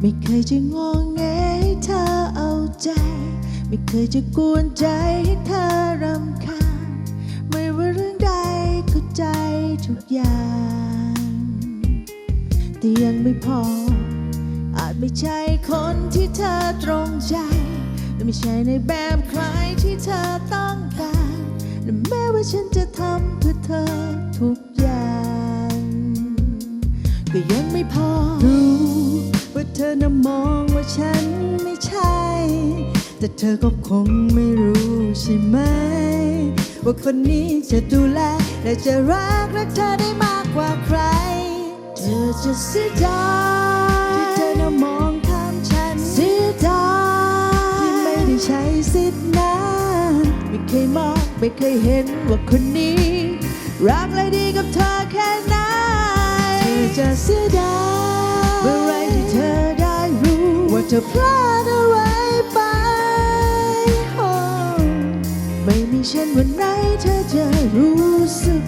ไม่เคยจะงอแงให้เธอเอาใจ ไม่เคยจะกวนใจให้เธอรำคาญไม่ว่าเรื่องใดเข้าใจทุกอย่าง แต่ยังไม่พอ อาจไม่ใช่คนที่เธอตรงใจ และไม่ใช่ในแบบใครที่เธอต้องการและแม้ว่าฉันจะทำเพื่อเธอทุกอย่าง ก็ยังไม่พอรู้ เธอน่ะมองว่าฉันไม่ใช่ แต่เธอก็คงไม่รู้ใช่ไหม ว่าคนนี้จะดูแล และจะรักรักเธอได้มากกว่าใคร เธอจะเสียดายที่เธอน่ะมองข้ามฉันเสียดายที่ไม่ได้ใช้สิทธินั้นไม่เคยมองไม่เคยเห็นว่าคนนี้ รักและดีกับเธอแค่ไหนเธอจะเสียดาย ว่าเธอพลาดอะไรไปโอ้ไม่มีฉันวันไหนเธอจะรู้สึก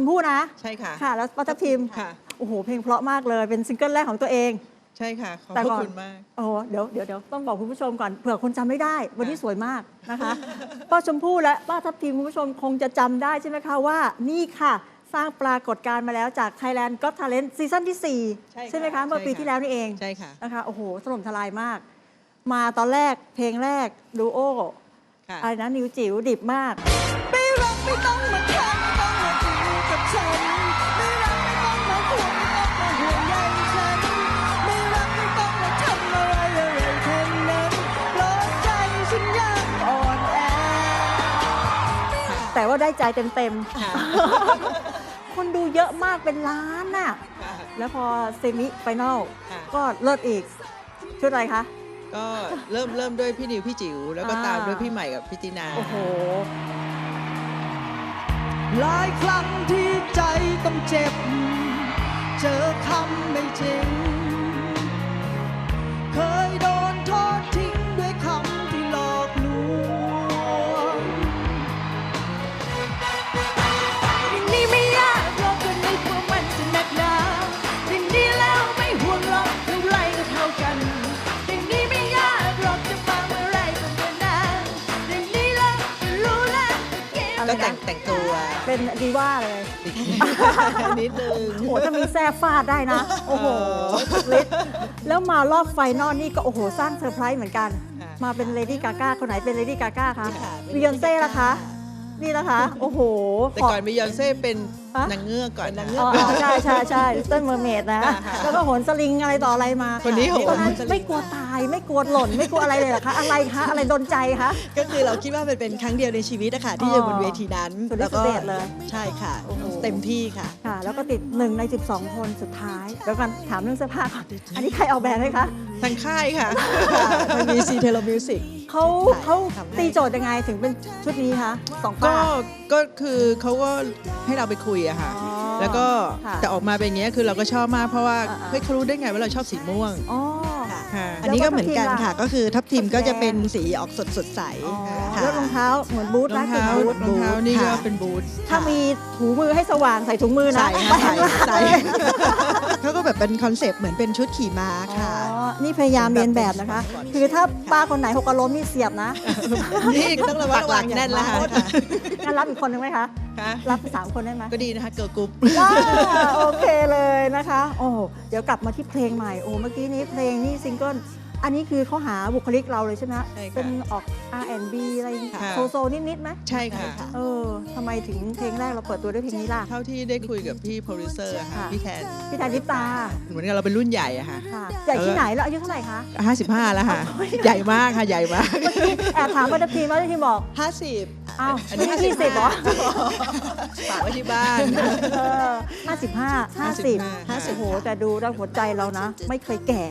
มชมพู่นะ ใช่ค่ะ ค่ะ แล้วป้าทับทิมค่ะ โอ้โห เพลงเพราะมากเลย เป็นซิงเกิลแรกของตัวเอง ใช่ค่ะ ขอบแต่พระก่อน คุณมาก โอ้โหเดี๋ยวเดี๋ยวเดี๋ยวต้องบอกคุณผู้ชมก่อนเผื่อคนจำไม่ได้ วันนี้สวยมากนะคะ ป้าชมพู่และป้าทับทิมคุณผู้ชมคงจะจำได้ใช่ไหมคะว่านี่ค่ะ สร้างปรากฏการณ์มาแล้วจาก Thailand Got Talent ซีซั่นที่ ใช่ค่ะ4 ใช่ไหมคะเมื่อปีใช่ค่ะ ที่แล้วนี่เอง ใช่ค่ะ นะคะโอ้โหถล่มทลายมาก มาตอนแรกเพลงแรกดูโอค่ะ อะไรนะนิวจิ๋วดิบมาก ไม่รักไม่ต้องมาแข่ กับฉัน ไม่รักไม่ต้องมาห่วงไม่ต้องมาห่วงใยฉัน ไม่รักไม่ต้องมาทำอะไรอะไรทั้งนั้นเพราะใจฉันยังอ่อนแอ แต่ว่าได้ใจเต็มค่ะๆคนดูเยอะมากเป็นล้านน่ะ แล้วพอเซมิไฟแนลค่ะ ก็เลิศอีก ชุดอะไรคะ ก็เริ่มเริ่มด้วยพี่นิวพี่จิ๋วแล้วก็อ่า ตามด้วยพี่ใหม่กับพี่ตินา โอ้โห หลายครั้งที่ใจต้องเจ็บ เจอคำไม่จริง เคยโดน เป็นดีว่าเลยนิดนึงโอ้โหจะมีแซ่ฟาดได้นะ โอ้โหฤทธิ์แล้วมารอบไฟนอลนี่ก็โอ้โหสร้างเซอร์ไพรส์เหมือนกันค่ะมาเป็นเลดี้กาก้าคนไหนเป็นเลดี้กาก้าคะค่ะเป็นบิยอนเซ่ละคะ นี่ละคะ โอ้โหแต่ก่อนบิยอนเซ่เป็นฮะนางเงือกก่อนเป็นนางเงือ๋ออ๋อใช่ใช่ใช่เต้นเมอร์เมดนะค่ะแล้วก็โหนสลิงอะไรต่ออะไรมา คนนี้โหนตอนนั้นไม่กลัวตายไม่กลัวหล่น ไม่กลัวอะไรเลยเหรอคะ อะไรคะ อะไรโดนใจคะ ก็คือเราคิดว่ามันเป็นครั้งเดียวในชีวิตนะคะที่อ๋ออยู่บนเวทีนั้นสุดฤทธิ์แล้วก็สุดเดชเลยใช่ค่ะโอ้โหเต็มที่ค่ะ ค่ะ แล้วก็ติดหนึ่งใน 12 คนสุดท้ายเดี๋ยวกันถามเรื่องเสื้อผ้าก่อนอันนี้ใครออกแบบไหมคะ ทางค่ายค่ะมันมีซีเทโลมิวสิก เขาเขาตีโจทย์ยังไงถึงเป็นชุดนี้คะสองก็ป้า ก็คือเขาก็ให้เราไปคุยอะค่ะ อ๋อแล้วก็ค่ะแต่ออกมาเป็นอย่างเงี้ยคือเราก็ชอบมากเพราะว่าอ่าๆ เฮ้ยเขารู้ได้ไงว่าเราชอบสีม่วงอ๋อ ค่ะ อันนี้ก็เหมือนกันค่ะ ก็คือทับทิมก็จะเป็นสีออกสดสดใสอ๋อค่ะ แล้วรองเท้าเหมือนบูทรอนะงเท้าบูทรองเท้านี่ก็ค่ะ เป็นบูท ถ้ามีถูมือให้สว่างใส่ถุงมือนะใส่ค่ะใส่ใส่ เขาก็แบบเป็นคอนเซปต์เหมือนเป็นชุดขี่ม้าค่ะ อ นี่พยายามเรียนแบบนะคะ คือถ้าป้าคนไหนหกอารมณ์นี่เสียบนะนี่ต้องระวังหลังแน่นแล้วค่ะงั้นรับอีกคนหนึ่งไหมคะค่ะรับสามคนได้ไหมก็ดีนะคะเกิร์ลกรุ๊ปว้าโอเคเลยนะคะ โอ้เดี๋ยวกลับมาที่เพลงใหม่โอ้เมื่อกี้นี้เพลงนี่ซิงเกิล อันนี้คือเขาหาบุคลิกเราเลยใช่ไหมใช่ค่ะเป็นออก R&B อะไรค่ะ โซโซนิดๆไหมใช่ค่ะ เออทำไมถึงเพลงแรกเราเปิดตัวด้วยเพลงนี้ล่ะ เท่าที่ได้คุยกับพี่โปรดิวเซอร์อะค่ะค่ะพี่แทนพี่แทนลิปตา เหมือนกับเราเป็นรุ่นใหญ่อะค่ะค่ะใหญ่ที่ไหนแล้วอายุเท่าไหร่คะ 55 แล้วค่ะ ใหญ่มากค่ะใหญ่มาก แอบถามว่าทีมว่าทีมบอก50 อ้าวอันนี้ไม่ยี่สิบเหรอฝากไว้ที่บ้าน เออห้าสิบห้าห้าสิบ55โอ้โหแต่ดูแล้วหัวใจเรานะ ไม่เคยแก่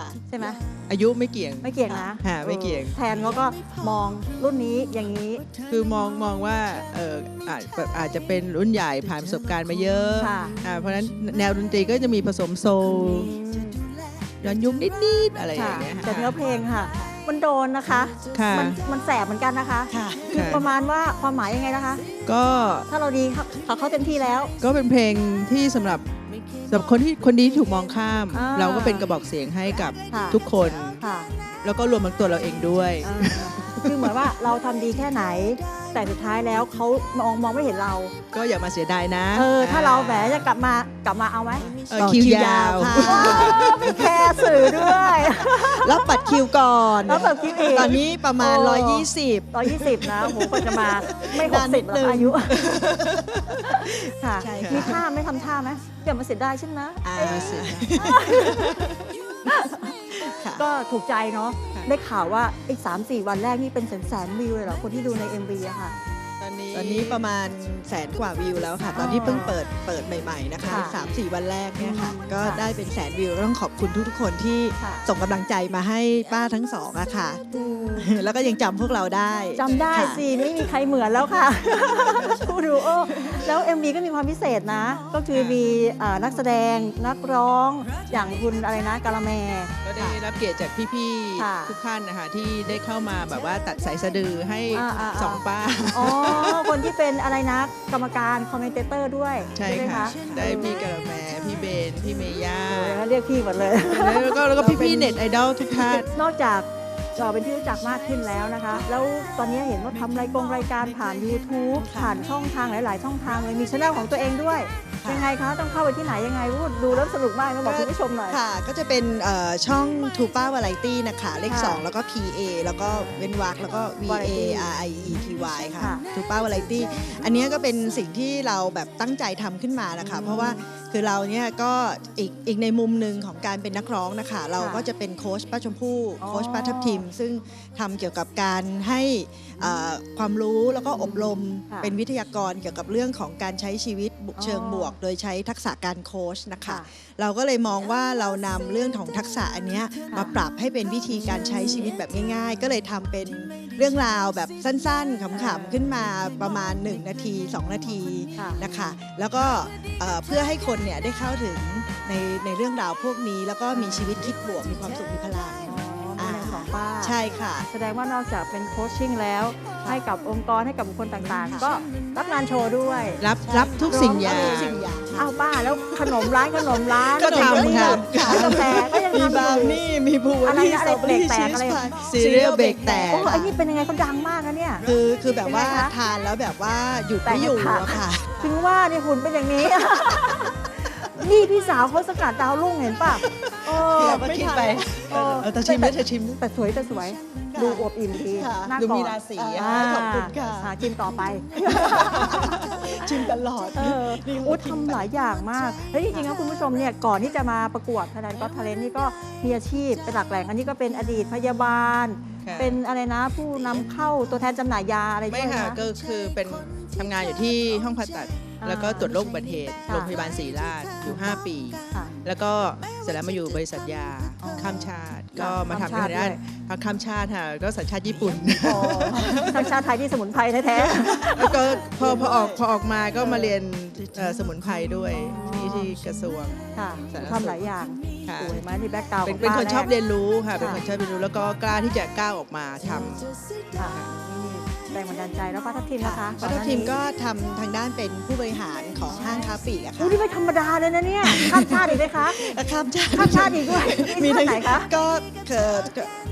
ค่ะค่ะ ใช่ไหมอายุไม่เกี่ยงไม่เกี่ยงนะค่ะไม่เกี่ยงออแทนเขาก็มองรุ่นนี้อย่างนี้ คือมองมองว่าเอออาจแบบอาจจะเป็นรุ่นใหญ่ผ่านประสบการณ์มาเยอะค่ะอ่าเพราะฉะนั้นแนวดนตรีก็จะมีผสมโซลย้อนยุคนิดๆอะไรอค่ะย่างเงี้ยแต่เนื้อเพลงค่ะ มันโดนนะคะค่ะมันมันแสบเหมือนกันนะคะค่ะคือประมาณว่าความหมายยังไงนะคะ ก็ถ้าเราดีเขาเขาเขาเต็มที่แล้ว ก็เป็นเพลงที่สำหรับ สำหรับคนที่คนนี้ถูกมองข้าม อ่า เราก็เป็นกระบอกเสียงให้กับค่ะทุกคน ค่ะแล้วก็รวมทั้งตัวเราเองด้วย เออคือเหมือนว่าเราทำดีแค่ไหน แต่สุดท้ายแล้วเขามองมองไม่เห็นเรา ก็อย่ามาเสียดายนะ เออ ถ้าเราแหมจะกลับมากลับมาเอาไหมเออคิวยาวค่ะมีแคร์สื่อด้วยรับบัตรคิวก่อนแล้วแบบคิดอีกตอนนี้ประมาณโอ้120ร้อยยี่สิบนะโอ้โหกว่าจะมาไม่หกนานนิสิบดแล้วนึงอายุค่ะใช่ค่ะมีท่าไหม่ทำท่าไหมอย่ามาเสียดายฉันนะอ่าเอ้ยเสียดาย ค่ะก็ถูกใจเนาะค่ะ ได้ข่าวว่าอีกสามสี่วันแรกนี่เป็นแสนแสนๆวิวเลยเหรอคนที่ดูใน MV อะค่ะ ตอนนี้ตอนนี้ประมาณแสนกว่าวิวแล้วค่ะ ตอนที่เพิ่งเปิดเปิดใหม่ ๆ นะคะค่ะสามสี่วันแรกเนี่ยค่ะอืมก็ค่ะได้เป็นแสนวิวต้องขอบคุณทุกๆคนที่ค่ะ ส่งกำลังใจมาให้ป้าทั้งสองอะค่ะ แล้วก็ยังจำพวกเราได้จำได้ค่ะ สิไม่มีใครเหมือนแล้วค่ะดูดูโอแล้ว MV ก็มีความพิเศษนะ ก็คือมีเอ่อนักแสดงนักร้องอย่างคุณอะไรนะกาละแม ก็ได้รับเกียรติจากพี่ค่ะๆทุกท่านนะคะที่ได้เข้ามาแบบว่าตัดสายสะดือให้อ่าอ่าอ่าสองป้า อ๋อคนที่เป็นอะไรนะกรรมการคอมเมนเตอร์ด้วยใช่ไหมค่ะ คะได้พี่กระแมพี่เบน พี่เมย่าโอ้ยเรียกพี่หมดเลย แล้วก็แล้วก็พี่ๆเน็ตไอดอลทุกท่าน นอกจากเราเป็นที่รู้จักมากขึ้นแล้วนะคะ แล้วตอนนี้เห็นว่าทำรายกงรายการผ่าน YouTube ผ่านช่องทางหลาย ๆ ช่องทางเลยมีช่องของตัวเองด้วย ค่ะ ยังไงคะต้องเข้าไปที่ไหนยังไงพูดดูแล้วสนุกมากนะบอกคุณผู้ชมหน่อย ค่ะ ก็จะเป็นเอ่อช่อง t ูป้าวาไรตี้นะคะ เลข ค่ะ2 แล้วก็ PA แล้วก็เว้นวรรคแล้วก็ V A Variety R I E T Y ค่ะค่ะ t ูป้าวาไรตี้อันเนี้ยก็เป็นสิ่งที่เราแบบตั้งใจทำขึ้นมานะคะ เพราะว่า คือเราเนี่ยก็อีกอีกในมุมหนึ่งของการเป็นนักร้องนะคะ เราก็จะเป็นโค้ชป้าชมพู่อ๋อโค้ชป้าทับทิม ซึ่งทำเกี่ยวกับการให้เอ่อความรู้แล้วก็อบรมค่ะเป็นวิทยากรเกี่ยวกับเรื่องของการใช้ชีวิตบุอ๋อเชิงบวก โดยใช้ทักษะการโค้ชนะคะค่ะเราก็เลยมองว่าเรานำเรื่องของทักษะอันเนี้ยค่ะมาปรับให้เป็นวิธีการใช้ชีวิตแบบง่าย ๆ ก็เลยทำเป็น เรื่องราวแบบสั้นๆขำๆขึ้นมาประมาณ 1 นาที 2 นาทีค่ะนะคะแล้วก็เอ่อเพื่อให้คนเนี่ยได้เข้าถึงในในเรื่องราวพวกนี้ แล้วก็มีชีวิตคิดบวกมีความสุขมีพลังอ๋อมีในสองป้าใช่ค่ะ แสดงว่านอกจากเป็นโคชชิ่งแล้วให้กับองค์กรให้กับบุคคลต่างๆ ก็รับงานโชว์ด้วย รับรับทุกสิ่งอย่างทุกสิ่งอย่างค่ะอ้าวป้าแล้วขนมร้านขนมร้านก็ทำเบเกอรี่ค่ะร้านกาแฟก็ยังมีทำอบราวยู่นี่มีบูอะไรนี่นะสตรอเบอรี่อะไรแปลชีกๆสอะไรพาย Cereal Bake แตกโอ้ไอ้นี่เป็นยังไงเขาดังมากนะเนี่ย คือคือแบบว่าเป็นไงคะ ทานแล้วแบบว่าหยุดไม่อยู่แต่งอะผักค่ะ ถึงว่านี่หุ่นเป็นอย่างนี้ นี่พี่สาวเขาสกัดดาวรุ่งเห็นป่ะเออเราก็คิดไปเออเออแต่ชิมไหมเธอชิม แต่สวยแต่สวย ดูอวบอิ่มดีค่ะหน้าดูกอมีดราศีอ่าขอบคุณค่ะอ่ากินต่อไป ชิมตลอดเออนี่โอ้ทำหลายอย่างมาก เฮ้ยจริงๆแล้วคุณผู้ชมเนี่ยก่อนที่จะมาประกวดทนายก็ท a เลนนี่ก็มีอาชีพเป็นหลักแหล่งอันนี้ก็เป็นอดีตพยาบาล ค่ะเป็นอะไรนะผู้นำเข้าตัวแทนจำหน่ายยาอะไรไม่ด้วยค่ะนะ ก็คือเป็นทำงานอยู่ที่ห้องผ่าตัด อ่าแล้วก็ตรวจโรคอุบัติเหตุค่ะ โรงพยาบาลศรีราชอยู่ 5 ปี ค่ะ แล้วก็เสร็จแล้วมาอยู่บริษัทยาอ๋อข้ามชาติ ก็ค่ะมาทำข้ามชาทาติงด้านด้วยทางข้ามชาติค่ะก็สัญชาติญี่ปุ่นอ๋อทางชาติไทยที่สมุนไพรแท้แล้วก็พอพอออกพอออกมาก็มาเรียนเอ่อสมุนไพรด้วยที่ที่กระทรวงๆค่ะสารสุขทำหลายอย่างค่ะสวยไหมที่แบ็กกราวด์เป็นของเป็นป้าคนชอบแรกเรียนรู้ค่ะเป็นค่ะคนชอบเรียนรู้แล้วก็กล้าที่จะก้าวออกมาทำค่ะนี่ แรงบันดาลใจแล้วป้าทัพทิมนะคะป้าทัพทีมก็ทำทางด้านเป็นผู้บริหารของห้างค้าปลีกอะโอ้ค่ะนี่ไม่ธรรมดาเลยนะเนี่ยข้ามชาติอีกไหมคะข้ามชาติข้ามชาติอีกด้วยมีมีทั้ที่งไหนคะก็เกิด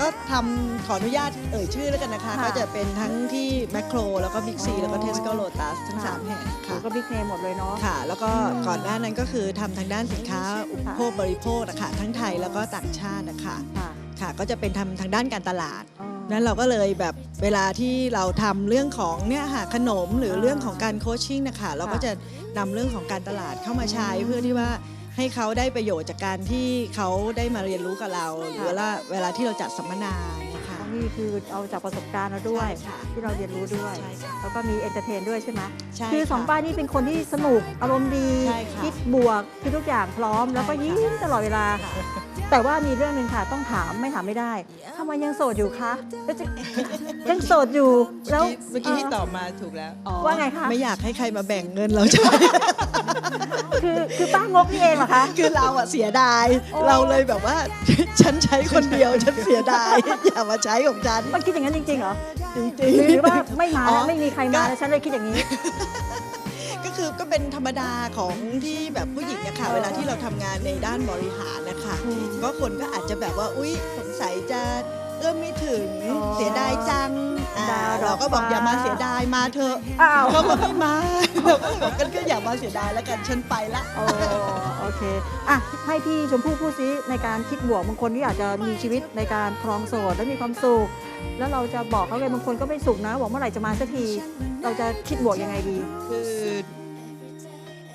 ก็ทำขออนุญาตเอ่ยชื่อแล้วกันนะคะค่ะก็จะเป็นทั้งที่แมคโครแล้วก็บิ๊กซีแล้วก็เทสโก้โลตัสทั้งค่ะสามแห่งโอ้ค่ะก็บิ๊กเนมหมดเลยเนาะค่ะ แล้วก็อืมก่อนหน้านั้นก็คือทำทางด้านสินค้าอุปโภคบริโภคนะคะทั้งไทยแล้วก็ต่างชาตินะคะค่ะค่ะก็จะเป็นทำทางด้านการตลาดอ๋อ นั้นเราก็เลยแบบเวลาที่เราทำเรื่องของเนี่ยค่ะขนมหรืออ่าเรื่องของการโคชชิ่งนะคะเราก็จะนำเรื่องของการตลาดเข้ามาใช้อืมเพื่อที่ว่าให้เขาได้ประโยชน์จากการที่เขาได้มาเรียนรู้กับเราหรือว่าเวลาที่เราจัดสัมมนาเนี่ยค่ะนี่คือเอาจากประสบการณ์เราด้วยใช่ค่ะที่เราเรียนรู้ด้วยใช่ค่ะแล้วก็มีเอนเตอร์เทนด้วยใช่ไหมใช่คือสองค่ะป้านี่เป็นคนที่สนุกอารมณ์ดีใช่ค่ะคิดบวกคือทุกอย่างพร้อม แล้วก็ใช่ค่ะยิ้มตลอดเวลา แต่ว่ามีเรื่องหนึ่งค่ะต้องถามไม่ถามไม่ได้ทำไมยังโสดอยู่คะแล้วจะยังโสดอยู่แล้วเมื่อกี้ที่ตอบมาถูกแล้วว่าไงคะไม่อยากให้ใครมาแบ่งเงินเราใช่ไหมคือคือป้างกนี่เองเหรอคะคือเราอะเสียดายโอ้เราเลยแบบว่า ฉันใช้คนเดียวฉันเสียดายอย่ามาใช้ของฉันมันคิดอย่างนั้นจริงๆเหรอจริงหรือหรือว่าไม่มาอ๋แล้วอไม่มีใครมาแล้วฉันเลยคิดอย่างนี้ก็ คือก็เป็นธรรมดาของที่แบบผู้หญิงอะค่ะเวลาที่เราทำงานในด้านบริหารนะคะอืมก็คนก็อาจจะแบบว่าอุ๊ยสงสัยจะเอื้อมไม่ถึงอ๋อเสียดายจังอ่าดาวดอกเราก็บอกฟ้า อย่ามาเสียดายมาเถอะอ้าว เขาก็ไม่มาเราก็บอกกันก็อย่ามาเสียดายแล้วกันฉันไปละ โอ้โอเค อะ ให้พี่ชมพู่พูดซิในการคิดบวกบางคนที่อาจจะมีชีวิตในการครองโสดและมีความสุข แล้วเราจะบอกเขาเลยบางคนก็ไม่สุขนะบอกเมื่อไหร่จะมาสักที เราจะคิดบวกยังไงดี คือ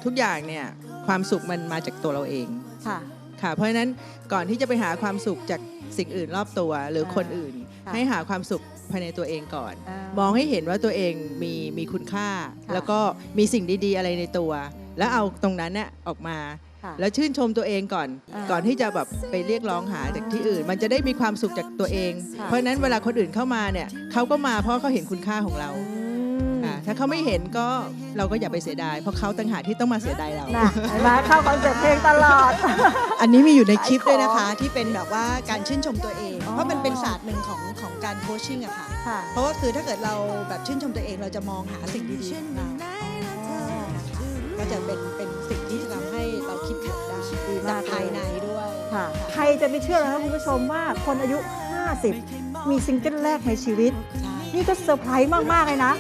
ทุกอย่างเนี่ยความสุขมันมาจากตัวเราเองค่ะค่ะ เพราะฉะนั้นก่อนที่จะไปหาความสุขจากสิ่งอื่นรอบตัวหรือคนอื่นค่ะให้หาความสุขภายในตัวเองก่อนอ่ามองให้เห็นว่าตัวเองมีมีคุณค่าค่ะแล้วก็มีสิ่งดี ๆ อะไรในตัว แล้วเอาตรงนั้นเนี่ยออกมาค่ะแล้วชื่นชมตัวเองก่อนอ่าก่อนที่จะแบบไปเรียกร้องหาจากที่อื่น มันจะได้มีความสุขจากตัวเองค่ะเพราะฉะนั้นเวลาคนอื่นเข้ามาเนี่ยเขาก็มาเพราะเขาเห็นคุณค่าของเราอืมอ่า ถ้าเขาไม่เห็นก็เราก็อย่าไปเสียดาย เพราะเขาต่างหากที่ต้องมาเสียดายเราน่ะเห็นไหมเข้าคอนเซ็ปต์เพลงตลอด อันนี้มีอยู่ในคลิปขายของด้วยนะคะ ที่เป็นแบบว่าการชื่นชมตัวเองอ๋อเพราะมันเป็นศาสตร์หนึ่งของของการโคชชิ่งอะค่ะ ค่ะ เพราะว่าคือถ้าเกิดเราแบบชื่นชมตัวเองเราจะมองหาสิ่งดีๆของเราก็จะเป็นเป็นสิ่งที่จะทำให้เราคิดบวกได้ดีมากจากภายในด้วยค่ะ ใครจะไปเชื่อนะคะคุณผู้ชมว่าคนอายุ 50 มีซิงเกิลแรกในชีวิต นี่ก็เซอร์ไพรส์มาก ๆ เลยนะ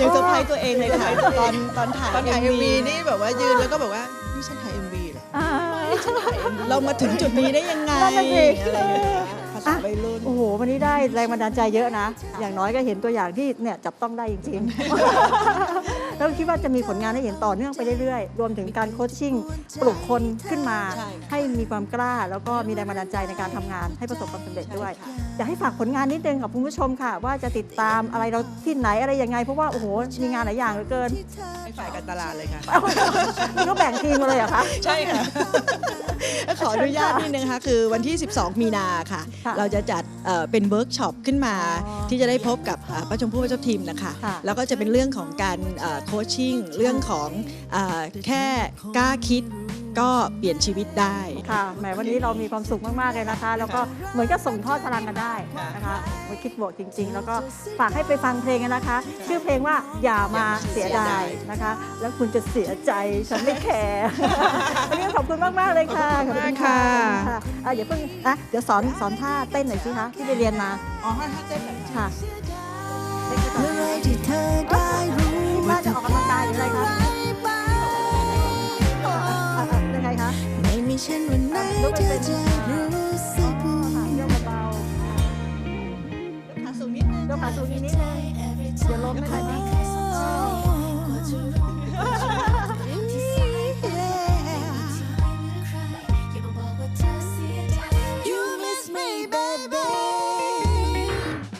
ยังเซอร์ไพรส์ตัวเองเลยค่ะตอนตอนถ่ายตอนถ่าย MV MV นี่แบบว่ายืนแล้วก็บอกว่านี่ฉันถ่าย MV เหรออ่าเรามาถึงจุดนี้ได้ยังไงนั่นน่ะสิอะไรอย่างเงี้ย ภาษาวัยรุ่น โอ้โห วันนี้ได้แรงบันดาลใจเยอะนะ อย่างน้อยก็เห็นตัวอย่างที่เนี่ยจับต้องได้จริงๆ แล้วคิดว่าจะมีผลงานให้เห็นต่อเนื่องไปเรื่อยๆ รวมถึงการโคชชิ่งปลุกคนขึ้นมาใช่ให้มีความกล้า แล้วก็มีแรงบันดาลใจในการทำงานให้ประสบความสำเร็จด้วยใช่ค่ะอยากให้ฝากผลงานนิดนึงกับคุณผู้ชมค่ะ ว่าจะติดตามอะไรเราที่ไหนอะไรยังไง เพราะว่าโอ้โหมีงานหลายอย่างเหลือเกินให้ฝ่ายการตลาดเลยค่ะนี่ก็แบ่งทีมมาเลยเหรอคะใช่ค่ะขออนุญาตนิดนึงค่ะคือวันที่ 12 มีนาค่ะค่ะเราจะจัดเอ่อเป็นเวิร์กช็อปขึ้นมาอ๋อที่จะได้พบกับอ่าป้าชมพู่ป้าเจ้าทีมนะคะค่ะแล้วก็จะเป็นเรื่องของการโคชชิ่งเรื่องของอาแค่กล้าคิดก็เปลี่ยนชีวิตได้ค่ะแหมวันนี้เรามีความสุขมากๆเลยนะคะ แล้วก็เหมือนกับส่งทอดพลังกันได้นะคะมาคิดบวกจริง ๆ แล้วก็ฝากให้ไปฟังเพลงกันนะคะ ชื่อเพลงว่าอย่ามาเสียดายนะคะ แล้วคุณจะเสียใจฉันไม่แคร์วันนี้ขอบคุณมากๆเลยค่ะขอบคุณมากค่ะขอบณค่ะอะอย่าเพิ่งอะเดี๋ยวสอนสอนท่าเต้นหน่อยสิคะที่ไปเรียนมาอ๋อถ้าเต้นแบบค่ะเต้นไปก่อนเมื่อไรที่เธอได้รู้คิด ฉันวันไหนเธอจะรู้สึกค่ะโยกเบาขาสูงนิดนึงยกขาสูงนิดนึงเดี๋ยวล้มนะคะ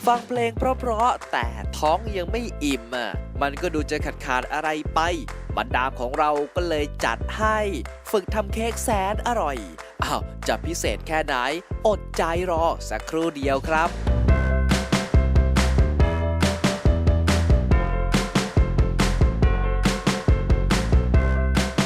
ฟังเพลงเพราะๆแต่ท้องยังไม่อิ่มอะ มันก็ดูจะขาดขาดอะไรไป บรรดาของเราก็เลยจัดให้ ฝึกทำเค้กแสนอร่อยอ้าวจะพิเศษแค่ไหน อดใจรอสักครู่เดียวครับ